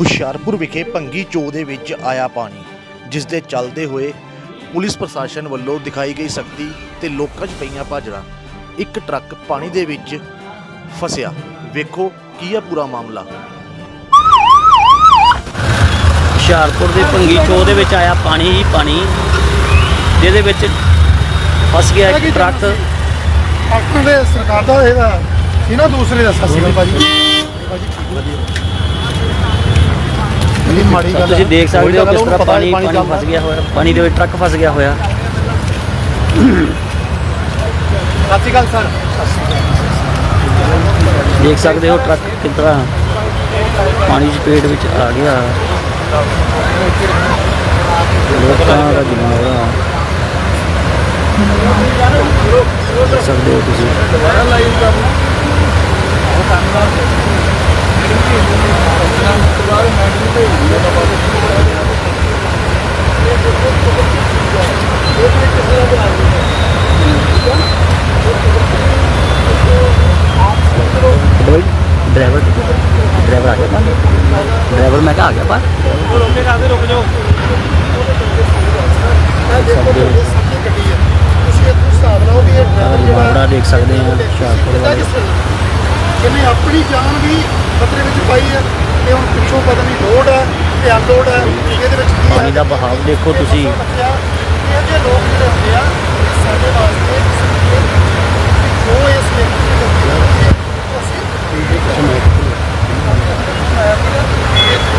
ਹੁਸ਼ਿਆਰਪੁਰ ਵਿਖੇ ਭੰਗੀ ਚੋ ਦੇ ਵਿੱਚ ਆਇਆ ਪਾਣੀ ਜਿਸ ਦੇ ਚੱਲਦੇ ਹੋਏ ਪੁਲਿਸ ਪ੍ਰਸ਼ਾਸਨ ਵੱਲੋਂ ਦਿਖਾਈ ਗਈ ਸਖਤੀ ਤੇ ਲੋਕਾਂ 'ਚ ਪਈਆਂ ਭਾਜੜਾਂ। ਇੱਕ ਟਰੱਕ ਪਾਣੀ ਦੇ ਵਿੱਚ ਫਸਿਆ। ਵੇਖੋ ਕੀ ਹੈ ਪੂਰਾ ਮਾਮਲਾ। ਹੁਸ਼ਿਆਰਪੁਰ ਦੇ ਭੰਗੀ ਚੋ ਦੇ ਵਿੱਚ ਆਇਆ ਪਾਣੀ ਹੀ ਪਾਣੀ। ਜਿਹਦੇ ਵਿੱਚ ਫਸ ਗਿਆ ਇੱਕ ਟਰੱਕ। ਦੇ ਸਰਕਾਰ ਦਾ ਇਹਦਾ ਸੀ ਨਾ ਦੂਸਰੇ ਦਾ ਸਤਿ ਸ਼੍ਰੀ ਅਕਾਲ ਭਾਜੀ ਮਾੜੀ ਗੱਲ ਤੁਸੀਂ ਦੇਖ ਸਕਦੇ ਹੋ ਕਿਸ ਗੱਲ ਤਰ੍ਹਾਂ ਪਾਣੀ ਪਾਣੀ ਫਸ ਗਿਆ ਹੋਇਆ ਪਾਣੀ ਦੇ ਵਿੱਚ ਟਰੱਕ ਫਸ ਗਿਆ ਹੋਇਆ। ਸਤਿ ਸ਼੍ਰੀ ਅਕਾਲ ਸਰ। ਦੇਖ ਸਕਦੇ ਹੋ ਟਰੱਕ ਕਿਸ ਤਰ੍ਹਾਂ ਪਾਣੀ ਦੀ ਚਪੇਟ ਵਿੱਚ ਆ ਗਿਆ। ਲੋਕਾਂ ਦਾ ਦੇਖ ਸਕਦੇ ਹੋ ਤੁਸੀਂ। ਡਰਾਈਵਰ ਡਰਾਈਵਰ ਡਰਾਈਵਰ ਆ ਗਿਆ ਬਾਹਰ ਡਰਾਈਵਰ ਮੈਂ ਕਿਹਾ ਆ ਗਿਆ ਬਾਹਰ ਰੋਕੇ ਖਾਦੇ ਰੁਕ ਜਾਓ ਸਕਦੇ ਹੋ ਤੁਸੀਂ ਇਹ ਹਿਸਾਬ ਲਾਓ ਵੀ ਇਹ ਡਰਾਈਵਰ ਜਿਹੜਾ ਦੇਖ ਸਕਦੇ ਹਾਂ ਹੁਸ਼ਿਆਰਪੁਰ ਵਾਲੇ। ਇਹਨੇ ਆਪਣੀ ਜਾਨ ਵੀ ਖਤਰੇ ਵਿੱਚ ਪਾਈ ਹੈ ਤੇ ਹੁਣ ਪਿੱਛੋਂ ਪਤਾ ਨਹੀਂ ਲੋਡ ਹੈ ਤੇ ਅਨਲੋਡ ਹੈ ਇਹਦੇ ਵਿੱਚ ਕੀ ਹੈ? ਪਾਣੀ ਦਾ ਬਹਾਵ ਦੇਖੋ ਤੁਸੀਂ। ਇਹ ਜੇ ਲੋਕ ਜਿਹੜੇ ਹੁੰਦੇ ਆ ਇਹ ਸਾਡੇ ਵਾਸਤੇ ਜੋ ਇਸ ਅਸੀਂ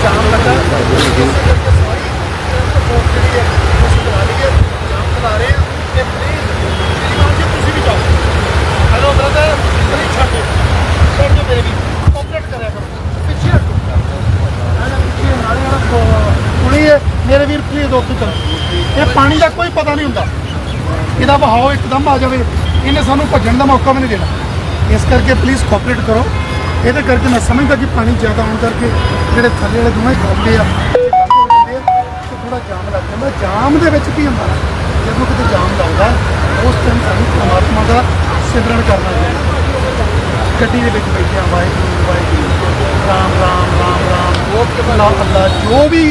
ਜਾਮ ਲੱਗਾ ਇਸੇ ਕਰਕੇ ਸਾਰੀ ਰਿਪੋਰਟ ਜਿਹੜੀ ਹੈ ਅਸੀਂ ਕਰਾ ਲਈ ਹੈ ਜਾਮ ਚਲਾ ਰਹੇ ਹਾਂ ਤੇ ਪਲੀਜ਼ ਮੇਰੀ ਗੱਲ ਜੀ ਤੁਸੀਂ ਵੀ ਜਾਓ ਹੈਲੋ ਬ੍ਰਦਰ ਪਲੀਜ਼ ਛੱਡ ਦਿਓ ਛੱਡ ਦਿਓ ਮੇਰੇ ਵੀ ਕੋਆਪਰੇਟ ਕਰਿਆ ਕਰੋ ਪਿੱਛੇ ਹਟੋ ਨਾਲੇ ਪਿੱਛੇ ਨਾਲੇ ਵਾਲਾ ਪੁਲੀ ਹੈ ਮੇਰੇ ਵੀਰ ਪਲੀਜ਼ ਦੋ ਉੱਥੇ ਚਲੋ ਇਹ ਪਾਣੀ ਦਾ ਕੋਈ ਪਤਾ ਨਹੀਂ ਹੁੰਦਾ। ਇਹਦਾ ਵਹਾਓ ਇੱਕਦਮ ਆ ਜਾਵੇ। ਇਹਨੇ ਸਾਨੂੰ ਭੱਜਣ ਦਾ ਮੌਕਾ ਵੀ ਨਹੀਂ ਦੇਣਾ। ਇਸ ਕਰਕੇ ਪਲੀਜ਼ ਕੋਆਪਰੇਟ ਕਰੋ। ਇਹਦੇ ਕਰਕੇ ਮੈਂ ਸਮਝਦਾ ਕਿ ਪਾਣੀ ਜ਼ਿਆਦਾ ਆਉਣ ਕਰਕੇ ਜਿਹੜੇ ਥੱਲੇ ਵਾਲੇ ਦੋਵੇਂ ਖੜਦੇ ਆ ਇਹ ਥੋੜਾ ਜਾਮ ਲੱਗ ਜਾਂਦਾ। ਜਾਮ ਦੇ ਵਿੱਚ ਕੀ ਹੁੰਦਾ? ਜਦੋਂ ਕਿਤੇ ਜਾਮ ਲੱਗਦਾ, ਉਸ ਟਾਈਮ ਸਾਨੂੰ ਪਰਮਾਤਮਾ ਦਾ ਸਿਮਰਨ ਕਰਨਾ ਚਾਹੀਦਾ। ਗੱਡੀ ਦੇ ਵਿੱਚ ਬੈਠੇ ਆ, ਵਾਹਿਗੁਰੂ ਵਾਹਿਗੁਰੂ। ਰਾਮ ਰਾਮ ਰਾਮ ਰਾਮ। ਜੋ ਵੀ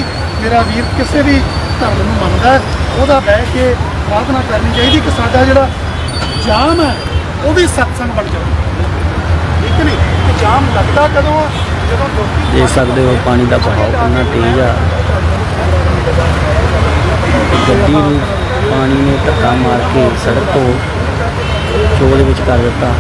ਮੇਰਾ ਵੀਰ ਕਿਸੇ ਵੀ ਧਰਮ ਨੂੰ ਮੰਨਦਾ ਉਹਦਾ ਬਹਿ ਕੇ ਪ੍ਰਾਰਥਨਾ ਕਰਨੀ ਚਾਹੀਦੀ ਕਿ ਸਾਡਾ ਜਿਹੜਾ ਜਾਮ ਹੈ, ਉਹ ਵੀ ਸਤਸੰਗ ਬਣ ਜਾਵੇ। ਠੀਕ ਨਹੀਂ? ਤੇ ਜਾਮ ਲੱਗਦਾ ਕਦੋਂ ਆ? ਜਦੋਂ ਲੋਕੀ ਦੇਖ ਸਕਦੇ ਹੋ, ਪਾਣੀ ਦਾ ਬਹਾਵ ਕਿੰਨਾ ਤੇਜ਼ ਆ। ਗੱਡੀ ਨੂੰ ਪਾਣੀ ਨੇ ਧੱਕਾ ਮਾਰ ਕੇ ਸੜਕ ਤੋਂ ਚੋਹ ਦੇ ਵਿੱਚ ਕਰ ਦਿੱਤਾ।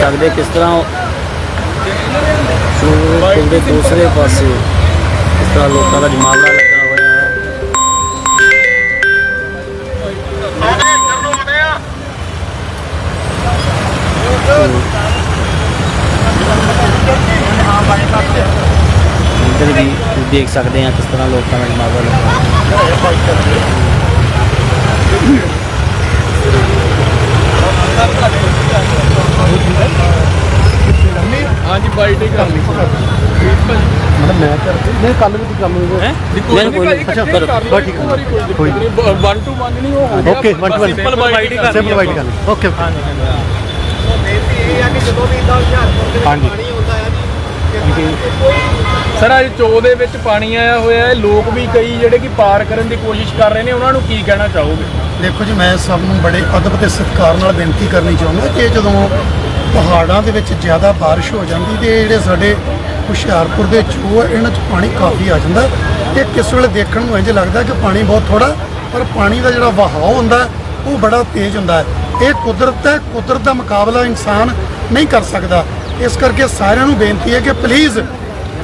ਸਕਦੇ ਕਿਸ ਤਰ੍ਹਾਂ ਸੂਰਜ ਦੇ ਦੂਸਰੇ ਪਾਸੇ ਇਸ ਤਰ੍ਹਾਂ ਲੋਕਾਂ ਦਾ ਜਮਾਵੜਾ ਲੱਗਾ ਹੋਇਆ ਹੈ। ਇੱਧਰ ਵੀ ਦੇਖ ਸਕਦੇ ਆ ਕਿਸ ਤਰ੍ਹਾਂ ਲੋਕਾਂ ਦਾ ਜਮਾਵੜਾ ਲੱਗਾ ਹਾਂਜੀ ਬਾਈਟ ਹੀ ਕਰ ਲਈ ਮੈਂ ਕਰ ਨਹੀਂ ਕੱਲ ਵੀ ਕਰ ਲੂੰਗਾ ਨਹੀਂ, ਕੋਈ ਨਹੀਂ। ਅੱਛਾ, ਕਰੋ। ਬਸ ਠੀਕ ਹੈ ਕੋਈ ਨਹੀਂ 1 ਟੂ 1 ਨਹੀਂ ਉਹ ਹੋ ਗਿਆ। Okay, one to one। Simple byte ਹੀ ਕਰ ਸਿੰਪਲ ਵਾਈਟ ਕਰ ਲਈ ਓਕੇ ਬੇਨਤੀ ਇਹ ਆ ਕਿ ਜਦੋਂ ਵੀ ਇਦਾਂ ਹੁਸ਼ਿਆਰਪੁਰ ਦੇ ਹਾਂਜੀ। ਪਾਣੀ ਹੁੰਦਾ ਹੈ ਜੀ। ਸਰ ਅੱਜ ਚੋ ਦੇ ਵਿੱਚ ਪਾਣੀ ਆਇਆ ਹੋਇਆ ਹੈ। ਲੋਕ ਵੀ ਕਈ ਜਿਹੜੇ ਕਿ ਪਾਰ ਕਰਨ ਦੀ ਕੋਸ਼ਿਸ਼ ਕਰ ਰਹੇ ਨੇ ਉਹਨਾਂ ਨੂੰ ਕੀ ਕਹਿਣਾ ਚਾਹੋਗੇ? ਦੇਖੋ ਜੀ ਮੈਂ ਸਭ ਨੂੰ ਬੜੇ ਅਦਬ ਤੇ ਸਤਿਕਾਰ ਨਾਲ ਬੇਨਤੀ ਕਰਨੀ ਚਾਹੁੰਦਾ ਕਿ ਜਦੋਂ ਪਹਾੜਾਂ ਦੇ ਵਿੱਚ ਜ਼ਿਆਦਾ ਬਾਰਿਸ਼ ਹੋ ਜਾਂਦੀ ਤੇ ਜਿਹੜੇ ਸਾਡੇ ਹੁਸ਼ਿਆਰਪੁਰ ਦੇ ਚੋਅ ਇਹਨਾਂ 'ਚ ਪਾਣੀ ਕਾਫੀ ਆ ਜਾਂਦਾ। ਤੇ ਕਿਸ ਵੇਲੇ ਦੇਖਣ ਨੂੰ ਇੰਜ ਲੱਗਦਾ ਕਿ ਪਾਣੀ ਬਹੁਤ ਥੋੜਾ ਪਰ ਪਾਣੀ ਦਾ ਜਿਹੜਾ ਵਹਾਅ ਹੁੰਦਾ, ਉਹ ਬੜਾ ਤੇਜ਼ ਹੁੰਦਾ ਇਹ ਕੁਦਰਤ ਹੈ, ਕੁਦਰਤ ਦਾ ਮੁਕਾਬਲਾ ਇਨਸਾਨ ਨਹੀਂ ਕਰ ਸਕਦਾ। ਇਸ ਕਰਕੇ ਸਾਰਿਆਂ ਨੂੰ ਬੇਨਤੀ ਹੈ ਕਿ ਪਲੀਜ਼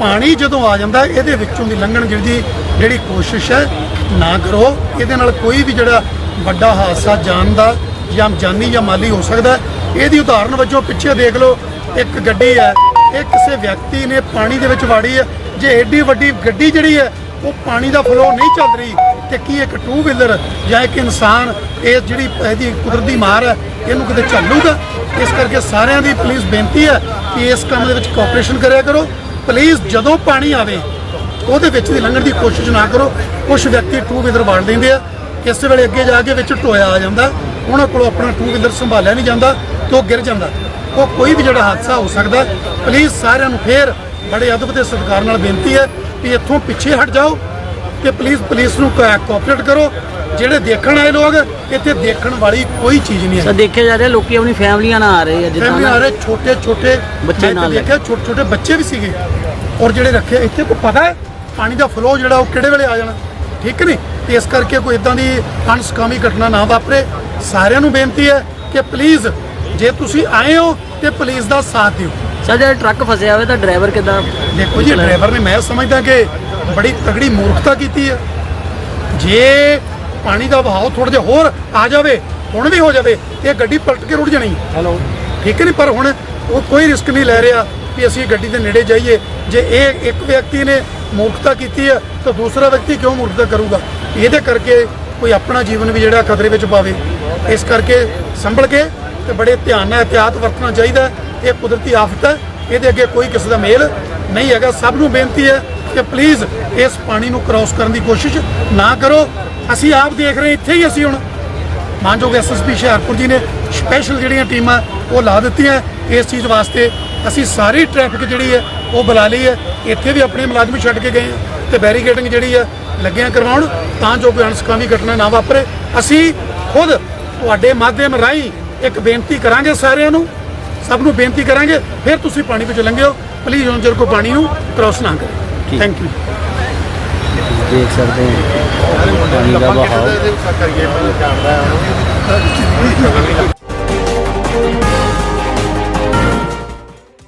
ਪਾਣੀ ਜਦੋਂ ਆ ਜਾਂਦਾ, ਇਹਦੇ ਵਿੱਚੋਂ ਦੀ ਲੰਘਣ ਦੀ ਜਿਹੜੀ ਕੋਸ਼ਿਸ਼ ਹੈ, ਨਾ ਕਰੋ। ਇਹਦੇ ਨਾਲ ਕੋਈ ਵੀ ਜਿਹੜਾ ਵੱਡਾ ਹਾਦਸਾ, ਜਾਨ ਦਾ ਜਾਂ ਜਾਨੀ ਜਾਂ ਮਾਲੀ ਹੋ ਸਕਦਾ ਇਹਦੀ ਉਦਾਹਰਨ ਵਜੋਂ ਪਿੱਛੇ ਦੇਖ ਲਓ, ਇੱਕ ਗੱਡੀ ਹੈ, ਇਹ ਕਿਸੇ ਵਿਅਕਤੀ ਨੇ ਪਾਣੀ ਦੇ ਵਿੱਚ ਵਾੜੀ ਹੈ। ਜੇ ਐਡੀ ਵੱਡੀ ਗੱਡੀ ਜਿਹੜੀ ਹੈ, ਉਹ ਪਾਣੀ ਦਾ ਫਲੋ ਨਹੀਂ ਚੱਲ ਰਹੀ, ਤੇ ਕੀ ਇੱਕ ਟੂ ਵੀਲਰ ਜਾਂ ਇੱਕ ਇਨਸਾਨ ਇਹ ਜਿਹੜੀ ਇਹਦੀ ਕੁਦਰਤੀ ਮਾਰ ਹੈ, ਇਹਨੂੰ ਕਿਤੇ ਚੱਲੂਗਾ ਇਸ ਕਰਕੇ ਸਾਰਿਆਂ ਦੀ ਪੁਲਿਸ ਬੇਨਤੀ ਹੈ ਕਿ ਇਸ ਕੰਮ ਦੇ ਵਿੱਚ ਕੋਆਪਰੇਸ਼ਨ ਕਰਿਆ ਕਰੋ। ਪਲੀਜ਼ ਜਦੋਂ ਪਾਣੀ ਆਵੇ, ਉਹਦੇ ਵਿੱਚ ਦੀ ਲੰਘਣ ਦੀ ਕੋਸ਼ਿਸ਼ ਨਾ ਕਰੋ। ਕੁਝ ਵਿਅਕਤੀ ਟੂ ਵੀਲਰ ਵਾੜ ਲੈਂਦੇ ਆ। ਕਿਸੇ ਵੇਲੇ ਅੱਗੇ ਜਾ ਕੇ ਵਿੱਚ ਟੋਇਆ ਆ ਜਾਂਦਾ। ਉਹਨਾਂ ਕੋਲੋਂ ਆਪਣਾ ਟੂ ਵੀਲਰ ਸੰਭਾਲਿਆ ਨਹੀਂ ਜਾਂਦਾ ਤੇ ਉਹ ਗਿਰ ਜਾਂਦਾ। ਉਹ ਕੋਈ ਵੀ ਜਿਹੜਾ ਹਾਦਸਾ ਹੋ ਸਕਦਾ ਪਲੀਜ਼ ਸਾਰਿਆਂ ਨੂੰ ਫੇਰ ਬੜੇ ਅਦਬ ਤੇ ਸਤਿਕਾਰ ਨਾਲ ਬੇਨਤੀ ਹੈ ਕਿ ਇੱਥੋਂ ਪਿੱਛੇ ਹਟ ਜਾਓ ਤੇ ਪਲੀਜ਼ ਪੁਲਿਸ ਨੂੰ ਕੋਆਪਰੇਟ ਕਰੋ। ਜਿਹੜੇ ਦੇਖਣ ਆਏ ਲੋਕ ਇੱਥੇ ਦੇਖਣ ਵਾਲੀ ਕੋਈ ਚੀਜ਼ ਨਹੀਂ ਸਰ ਹੈ ਦੇਖਿਆ ਜਾ ਰਿਹਾ ਲੋਕੀ ਆਪਣੀ ਫੈਮਲੀਆਂ ਨਾਲ ਆ ਰਹੇ ਆ ਫੈਮਿਲੀ ਜਿੱਦਾਂ ਆ ਰਹੇ ਛੋਟੇ ਛੋਟੇ ਬੱਚੇ ਨਾਲ ਦੇਖਿਆ ਛੋਟੇ ਛੋਟੇ ਬੱਚੇ ਵੀ ਸੀਗੇ। ਔਰ ਜਿਹੜੇ ਰੱਖੇ ਇੱਥੇ ਕੋਈ ਪਤਾ ਹੈ? ਪਾਣੀ ਦਾ ਫਲੋ ਜਿਹੜਾ ਉਹ ਕਿਹੜੇ ਵੇਲੇ ਆ ਜਾਣਾ? ਠੀਕ ਨਹੀਂ? ਤੇ ਇਸ ਕਰਕੇ ਕੋਈ ਇਦਾਂ ਦੀ ਅਣਸਕਾਮੀ ਘਟਨਾ ਨਾ ਵਾਪਰੇ। ਸਾਰਿਆਂ ਨੂੰ ਬੇਨਤੀ ਹੈ ਕਿ ਪਲੀਜ਼ ਜੇ ਤੁਸੀਂ ਆਏ ਹੋ ਤੇ ਪੁਲਿਸ ਦਾ ਸਾਥ ਦਿਓ। ਸਰ ਜੇ ਟਰੱਕ ਫਸਿਆ ਹੋਵੇ ਤਾਂ ਡਰਾਈਵਰ ਕਿੱਦਾਂ ਦੇਖੋ ਜੀ ਡਰਾਈਵਰ ਨੇ ਮੈਂ ਸਮਝਦਾ ਕਿ ਬੜੀ ਤਗੜੀ ਮੂਰਖਤਾ ਕੀਤੀ ਹੈ। ਜੇ ਪਾਣੀ ਦਾ ਵਹਾਅ ਥੋੜਾ ਜਿਹਾ ਹੋਰ ਆ ਜਾਵੇ ਹੁਣ ਵੀ ਹੋ ਜਾਵੇ ਇਹ ਗੱਡੀ ਪਲਟ ਕੇ ਰੁੜ ਜਾਣੀ। ਹੈਲੋ। ਠੀਕ ਹੈ ਨਹੀਂ ਪਰ ਹੁਣ ਉਹ ਕੋਈ ਰਿਸਕ ਨਹੀਂ ਲੈ ਰਿਹਾ ਕਿ ਅਸੀਂ ਗੱਡੀ ਦੇ ਨੇੜੇ ਜਾਈਏ। ਜੇ ਇਹ ਇੱਕ ਵਿਅਕਤੀ ਨੇ ਮੂਰਖਤਾ ਕੀਤੀ ਹੈ, ਤਾਂ ਦੂਸਰਾ ਵਿਅਕਤੀ ਕਿਉਂ ਮੂਰਖਤਾ ਕਰੂਗਾ? ਇਹਦੇ ਕਰਕੇ ਕੋਈ ਆਪਣਾ ਜੀਵਨ ਵੀ ਜਿਹੜਾ ਖਤਰੇ ਵਿੱਚ ਪਾਵੇ। ਇਸ ਕਰਕੇ ਸੰਭਲ ਕੇ ਤੇ ਬੜੇ ਧਿਆਨ ਨਾਲ ਇhtiyਾਤ ਵਰਤਣਾ ਚਾਹੀਦਾ ਇਹ ਕੁਦਰਤੀ ਆਫਤ ਹੈ। ਇਹਦੇ ਅੱਗੇ ਕੋਈ ਕਿਸੇ ਦਾ ਮੇਲ ਨਹੀਂ ਹੈਗਾ। ਸਭ ਨੂੰ ਬੇਨਤੀ ਹੈ ਕਿ ਪਲੀਜ਼ ਇਸ ਪਾਣੀ ਨੂੰ ਕ੍ਰਾਸ ਕਰਨ ਦੀ ਕੋਸ਼ਿਸ਼ ਨਾ ਕਰੋ। ਅਸੀਂ ਆਪ ਦੇਖ ਰਹੇ ਇੱਥੇ ਹੀ ਅਸੀਂ ਹੁਣ ਮਾਨਯੋਗ ਐਸਐਸਪੀ ਹੁਸ਼ਿਆਰਪੁਰ ਜੀ ਨੇ ਸਪੈਸ਼ਲ ਜਿਹੜੀਆਂ ਟੀਮਾਂ ਉਹ ਲਾ ਦਿੱਤੀਆਂ। ਇਸ ਚੀਜ਼ ਵਾਸਤੇ ਅਸੀਂ ਸਾਰੀ ਟ੍ਰੈਫਿਕ ਜਿਹੜੀ ਹੈ ਉਹ ਬੁਲਾ ਲਈ ਹੈ। ਇੱਥੇ ਵੀ ਆਪਣੇ ਮੁਲਾਜ਼ਮ ਛੱਡ ਕੇ ਗਏ ਹਾਂ ਤੇ ਬੈਰੀਕੇਡਿੰਗ ਜਿਹੜੀ ਹੈ ਲੱਗਿਆ ਕਰਵਾਉਣ ਤਾਂ ਜੋ ਕੋਈ ਅਣਸਕਾਮੀ ਘਟਨਾ ਨਾ ਵਾਪਰੇ। ਅਸੀਂ ਖੁਦ ਤੁਹਾਡੇ ਮਾਧਿਅਮ ਰਾਹੀਂ ਇੱਕ ਬੇਨਤੀ ਕਰਾਂਗੇ ਸਾਰਿਆਂ ਨੂੰ ਸਭ ਨੂੰ ਬੇਨਤੀ ਕਰਾਂਗੇ ਫਿਰ ਤੁਸੀਂ ਪਾਣੀ ਵਿੱਚ ਲੰਘਿਓ। ਪਲੀਜ਼ ਹੁਣ ਜਰ ਕੋ ਪਾਣੀ ਨੂੰ ਕ੍ਰਾਸ ਨਾ ਕਰੋ। ਥੈਂਕ ਯੂ ਦੇਖ ਸਕਦੇ ਹਾਂ। ਪਾਣੀ ਦਾ ਵਹਾਅ। ਕਰੀਏ ਮੈਂ ਜਾਣਦਾ ਹਾਂ।